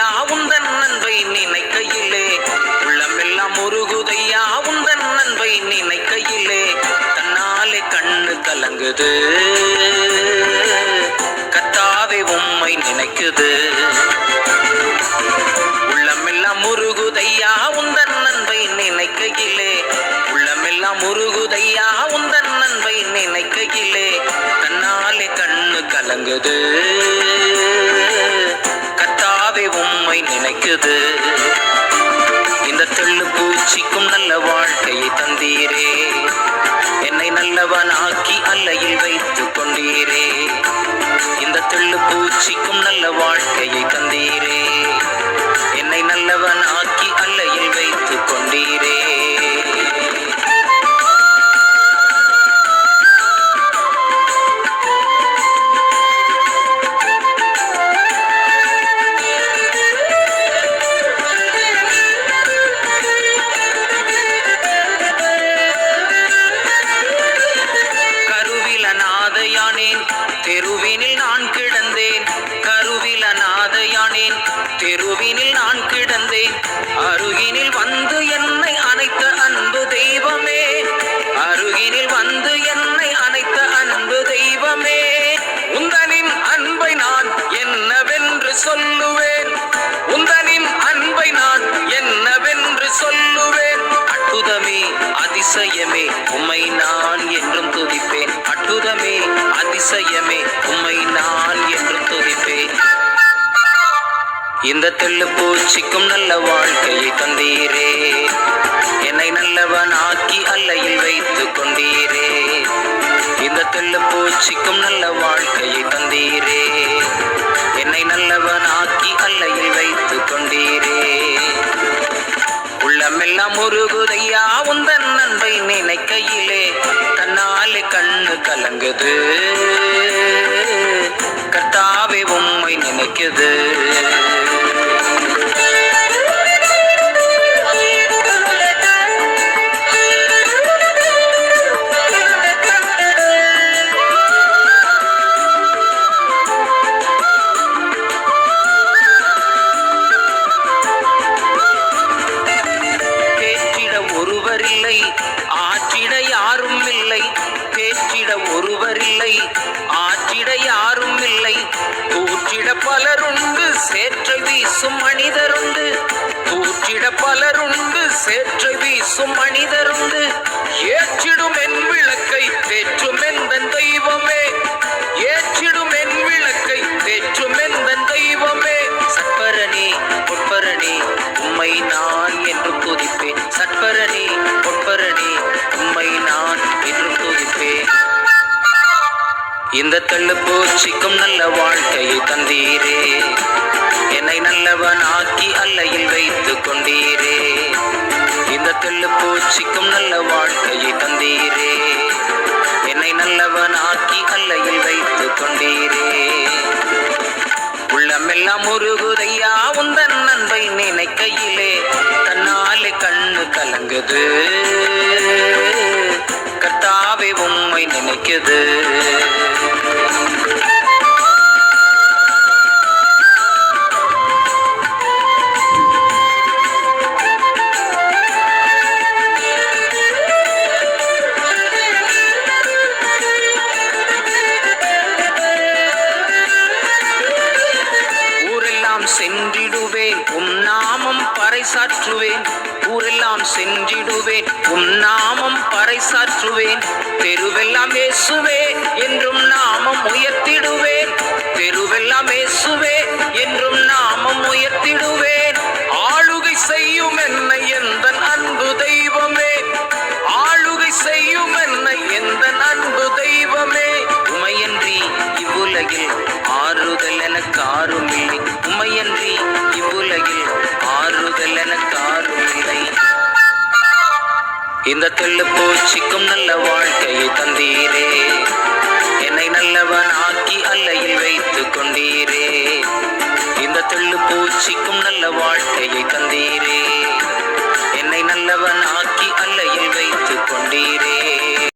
உருகுதையா உந்தன் நன்பை நினைக்கையிலே? உள்ளமெல்லாம் உருகுதையா உந்தன் நன்பை நினைக்கையிலே? தன்னாலே கண்ணு கலங்குது. கத்தாவே உம்மை நினைக்குது. நினைக்குது இந்த தெள்ளு பூச்சிக்கும் நல்ல வாழ்க்கையை தந்தீரே. என்னை நல்லவன் ஆக்கி அல்லையில் வைத்து கொண்டீரே. இந்த தெள்ளு பூச்சிக்கும் நல்ல வாழ்க்கையை தந்தீரே. என்னை நல்லவன் ஆக்கி நான் கிடந்தேன். அருகினில் வந்து என்னை அனைத்த அன்பு தெய்வமே. அருகினில் வந்து என்னை அனைத்த அன்பு தெய்வமே. உந்தனின் அன்பை நான் என்னவென்று சொல்லுவேன்? உந்தனின் அன்பை நான் என்னவென்று சொல்லுவேன்? அற்புதமே அதிசயமே உம்மை நான் என்றும் துதிப்பேன். அற்புதமே அதிசயமே உம்மை நான் என்றும் துதிப்பேன். இந்த தெள்ளு பூச்சிக்கும் நல்ல வாழ்க்கையை தந்தீரே. என்னை நல்லவன் ஆக்கி அல்லையில் வைத்து கொண்டீரே. இந்த தெள்ளு பூச்சிக்கும் நல்ல வாழ்க்கையை தந்தீரே. என்னை நல்லவன் ஆக்கி அல்லையில் வைத்து கொண்டீரே. உள்ளமெல்லாம் முருகுதையா உந்தன் நண்பை நினைக்கையிலே தன்னாலே கண்ணு கலங்குது. கர்த்தாவே உம்மை நினைக்குது. கூற்றிட பலருண்டு சேற்றை வீசும் மனிதருண்டு. கூற்றிட பலருண்டு சேற்றை வீசும் மனிதருண்டு. ஏ இந்த தள்ளு பூச்சிக்கும் நல்ல வாழ்க்கையை தந்தீரே. என்னை நல்லவன் ஆக்கி அல்லையில் வைத்து கொண்டீரே. இந்த தெள்ளு பூச்சிக்கும் நல்ல வாழ்க்கையை தந்தீரே. என்னை நல்லவன் ஆக்கி அல்லையில் வைத்து கொண்டீரே. உள்ளமெல்லாம் முருகுதையா உந்தன் நண்பை நினைக்கையிலே தன்னாலே கண்ணு கலங்குது. கர்த்தாவே உம்மை நினைக்குது. ஊரெல்லாம் சென்றிடுவேன். உம் நாமம் பறைசாற்றுவேன். ஊரெல்லாம் சென்றிடுவேன். உம் நாமம் பறைசாற்றுவேன். தெருவெல்லாம் இயேசுவே என்றும் நாமம் உயர்த்திடுவேன். தெருவெல்லாம் இயேசுவே என்றும் நாமம் உயர்த்திடுவேன். இந்த தெள்ளு பூச்சிக்கும் நல்ல வாழ்க்கையை தந்தீரே. என்னை நல்லவன் ஆக்கி அல்லையில் வைத்து கொண்டீரே. இந்த தெள்ளு பூச்சிக்கும் நல்ல வாழ்க்கையை தந்தீரே. என்னை நல்லவன் ஆக்கி அல்லையில் வைத்து கொண்டீரே.